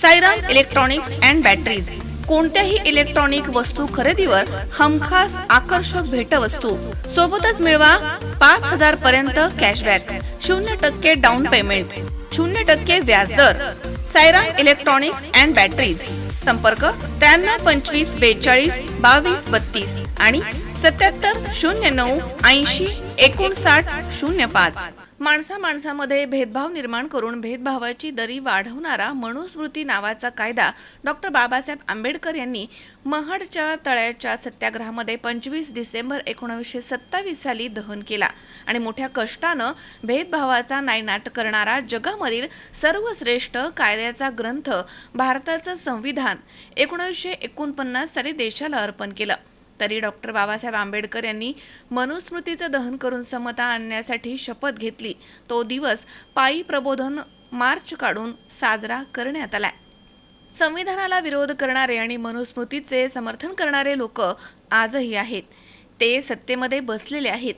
Sairam electronics and batteries. कोणत्याही electronic वस्तू खरेदीवर हमखास आकर्षक भेटवस्तू. सोबतच मिळवा पाच हजार पर्यंत कॅशबॅक. शून्य टक्के डाऊन पेमेंट शून्य टक्के व्याजदर सायराम इलेक्ट्रॉनिक्स अँड बॅटरीज. संपर्क त्र्याण्णव पंचवीस बेचाळीस बावीस बत्तीस आणि सत्याहत्तर शून्य नऊ ऐंशी एकोणसाठ शून्य पाच. माणसा माणसामध्ये भेदभाव निर्माण करून भेदभावाची दरी वाढवणारा मनुस्मृती नावाचा कायदा डॉक्टर बाबासाहेब आंबेडकर यांनी महाडच्या तळ्याच्या सत्याग्रहामध्ये पंचवीस डिसेंबर एकोणीसशे सत्तावीस साली दहन केला आणि मोठ्या कष्टानं भेदभावाचा नायनाट करणारा जगामधील सर्वश्रेष्ठ कायद्याचा ग्रंथ भारताचं संविधान एकोणीसशे एकोणपन्नास साली देशाला अर्पण केलं. तरी डॉक्टर बाबासाहेब आंबेडकर यांनी मनुस्मृतीचं दहन करून समता आणण्यासाठी शपथ घेतली. तो दिवस पायी प्रबोधन मार्च काढून साजरा करण्यात आला संविधानाला विरोध करणारे आणि मनुस्मृतीचे समर्थन करणारे लोक आजही आहेत. ते सत्तेमध्ये बसलेले आहेत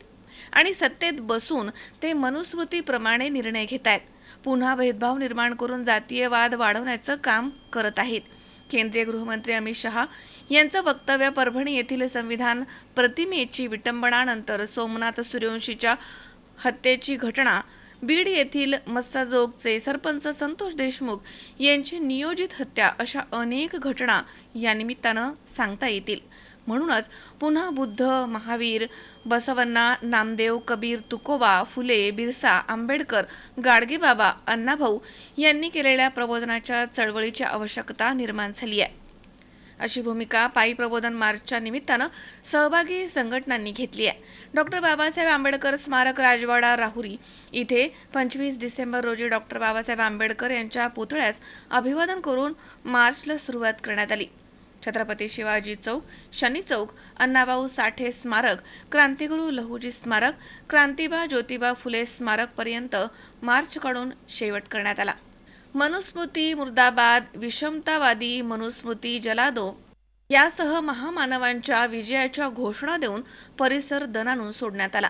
आणि सत्तेत बसून ते मनुस्मृतीप्रमाणे निर्णय घेत आहेत पुन्हा भेदभाव निर्माण करून जातीयवाद वाढवण्याचं काम करत आहेत. केंद्रीय गृहमंत्री अमित शहा यांचं वक्तव्य परभणी येथील संविधान प्रतिमेची विटंबनानंतर सोमनाथ सूर्यवंशीच्या हत्येची घटना बीड येथील मस्साजोगचे सरपंच संतोष देशमुख यांची नियोजित हत्या अशा अनेक घटना या निमित्तानं सांगता येतील. म्हणूनच पुन्हा बुद्ध महावीर बसवन्ना नामदेव कबीर तुकोबा फुले बिरसा आंबेडकर गाडगेबाबा अण्णाभाऊ यांनी केलेल्या प्रबोधनाच्या चळवळीची आवश्यकता निर्माण झाली आहे. अशी भूमिका पायी प्रबोधन मार्चच्या निमित्तानं सहभागी संघटनांनी घेतली आहे. डॉक्टर बाबासाहेब आंबेडकर स्मारक राजवाडा राहुरी इथे पंचवीस डिसेंबर रोजी डॉक्टर बाबासाहेब आंबेडकर यांच्या पुतळ्यास अभिवादन करून मार्चला सुरुवात करण्यात आली. छत्रपती शिवाजी चौक शनी चौक अण्णाभाऊ साठे स्मारक क्रांतिगुरू लहुजी स्मारक क्रांतिबा ज्योतिबा फुले स्मारक पर्यंत मार्च काढून शेवट करण्यात आला. मनुस्मृती मुर्दाबाद विषमतावादी मनुस्मृती जलादो यासह महामानवांच्या विजयाच्या घोषणा देऊन परिसर दनानून सोडण्यात आला.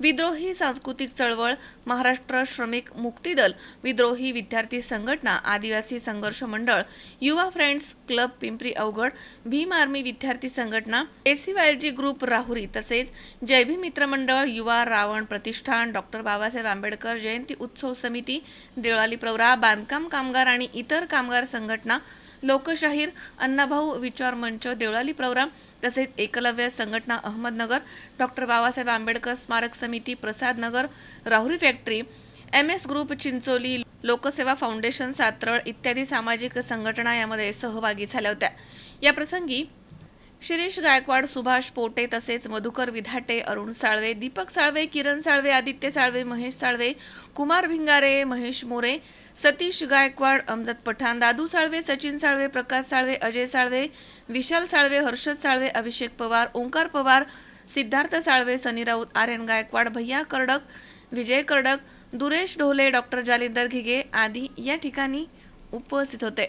विद्रोही सांस्कृतिक चळवळ महाराष्ट्र श्रमिक मुक्ती दल विद्रोही विद्यार्थी संघटना आदिवासी संघर्ष मंडळ युवा फ्रेंड्स क्लब पिंपरी अवघड भीम आर्मी विद्यार्थी संघटना एसीवायजी ग्रुप राहुरी तसेच जय भीम मित्र मंडळ युवा रावण प्रतिष्ठान डॉक्टर बाबासाहेब आंबेडकर जयंती उत्सव समिती देवळाली प्रवरा बांधकाम कामगार आणि इतर कामगार संघटना लोकशाहीर अण्णाभाऊ विचार मंच देवळाली प्रवरा तसेच एकलव्य संघटना अहमदनगर डॉक्टर बाबासाहेब आंबेडकर स्मारक समिती Prasadnagar Rahuri factory M S group Chincholi लोकसेवा फाउंडेशन सातरळ इत्यादी सामाजिक संघटना यामध्ये सहभागी झाल्या होत्या. या प्रसंगी शिरीष गायकवाड सुभाष पोटे तसेच मधुकर विधाटे अरुण साळवे दीपक साळवे किरण साळवे आदित्य साळवे महेश साळवे कुमार भिंगारे महेश मोरे सतीश गायकवाड अमजद पठाण दादू साळवे सचिन साळवे प्रकाश साळवे अजय साळवे विशाल साळवे हर्षद साळवे अभिषेक पवार ओंकार पवार सिद्धार्थ साळवे सनी राऊत आर्यन गायकवाड भैया कर्डक विजय कर्डक दुरेश ढोले डॉक्टर जालिंदर घिगे आदी या ठिकाणी उपस्थित होते.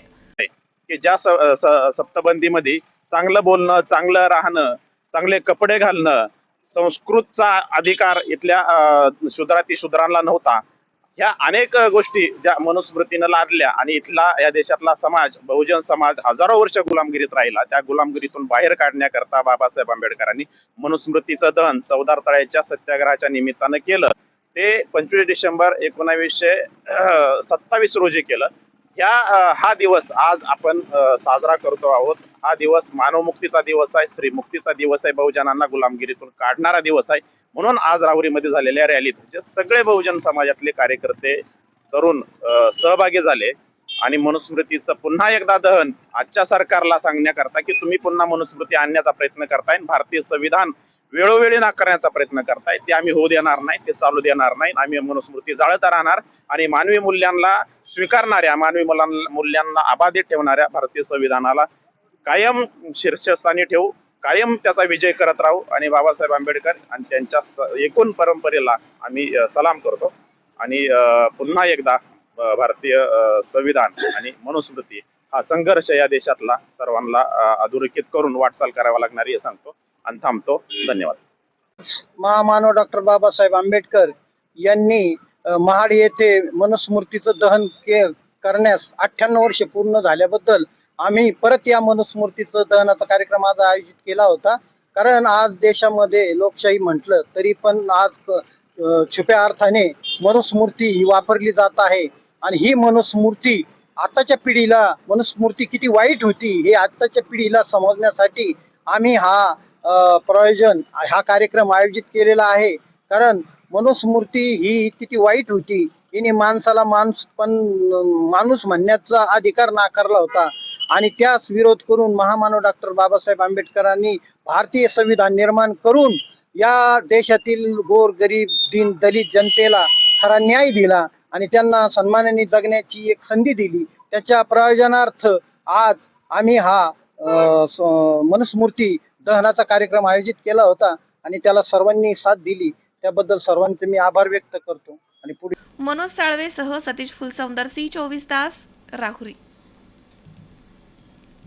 ज्या सप्तबंदीमध्ये चांगलं बोलणं चांगलं राहणं चांगले कपडे घालणं संस्कृतचा अधिकार इथल्या अं, शूद्राती शूद्रांना नव्हता. ह्या अनेक गोष्टी ज्या मनुस्मृतीनं लादल्या आणि इथला या देशातला समाज बहुजन समाज हजारो वर्ष गुलामगिरीत राहिला. त्या गुलामगिरीतून बाहेर काढण्याकरता बाबासाहेब आंबेडकरांनी मनुस्मृतीचं दहन चौदार तळ्याच्या सत्याग्रहाच्या निमित्तानं केलं. ते पंचवीस डिसेंबर एकोणावीसशे सत्तावीस रोजी केलं. या हा दिवस आज आपण साजरा करतो आहोत. हा दिवस मानवमुक्तीचा दिवस आहे स्त्री मुक्तीचा दिवस आहे बहुजनांना गुलामगिरीतून काढणारा दिवस आहे. म्हणून आज राहुरीमध्ये झालेल्या रॅलीत जे सगळे बहुजन समाजातले कार्यकर्ते तरुण सहभागी झाले. आणि मनुस्मृतीचं पुन्हा एकदा दहन आजच्या सरकारला सांगण्याकरता की तुम्ही पुन्हा मनुस्मृती आणण्याचा प्रयत्न करताय. भारतीय संविधान वेळोवेळी नाकारण्याचा प्रयत्न करतायत. ते आम्ही होऊ देणार नाही ते चालू देणार नाही. आम्ही मनुस्मृती जाळत राहणार आणि मानवी मूल्यांना स्वीकारणाऱ्या मानवी मूल्यांना अबाधित ठेवणाऱ्या भारतीय संविधानाला कायम शीर्षस्थानी ठेवू कायम त्याचा विजय करत राहू आणि बाबासाहेब आंबेडकर आणि त्यांच्या स- एकूण परंपरेला आम्ही सलाम करतो. आणि पुन्हा एकदा भारतीय संविधान आणि मनुस्मृती हा संघर्ष या देशातला सर्वांना अधोरेखित करून वाटचाल करावा लागणार हे सांगतो. आणि थांबतो धन्यवाद. महामानव डॉक्टर बाबासाहेब आंबेडकर यांनी महाड येथे मनुस्मृतीचं दहन के करण्यास अठ्ठ्याण्णव वर्षे पूर्ण झाल्याबद्दल आम्ही परत या मनुस्मृतीचं दहनाचा कार्यक्रम आज आयोजित केला होता. कारण आज देशामध्ये लोकशाही म्हटलं तरी पण आज छुप्या अर्थाने मनुस्मृती ही वापरली जात आहे. आणि ही मनुस्मृती आताच्या पिढीला मनुस्मृती किती वाईट होती हे आताच्या पिढीला समजण्यासाठी आम्ही हा प्रयोजन हा कार्यक्रम आयोजित केलेला आहे. कारण मनुस्मृती ही किती वाईट होती. हिने माणसाला माणूस पण माणूस म्हणण्याचा अधिकार नाकारला होता. आणि त्यास विरोध करून महामानव डॉक्टर बाबासाहेब आंबेडकरांनी भारतीय संविधान निर्माण करून या देशातील गोर गरीब दिन दलित जनतेला खरा न्याय दिला आणि त्यांना सन्मानाने जगण्याची एक संधी दिली. त्याच्या प्रयोजनार्थ आज आम्ही हा स- मनुस्मृती दहनाचा कार्यक्रम आयोजित केला होता आणि त्याला सर्वांनी साथ दिली. त्याबद्दल सर्वांचे मी आभार व्यक्त करतो. आणि पुढे मनोज साळवे सह सतीश फुलसौंदर सी चोवीस तास राहुरी.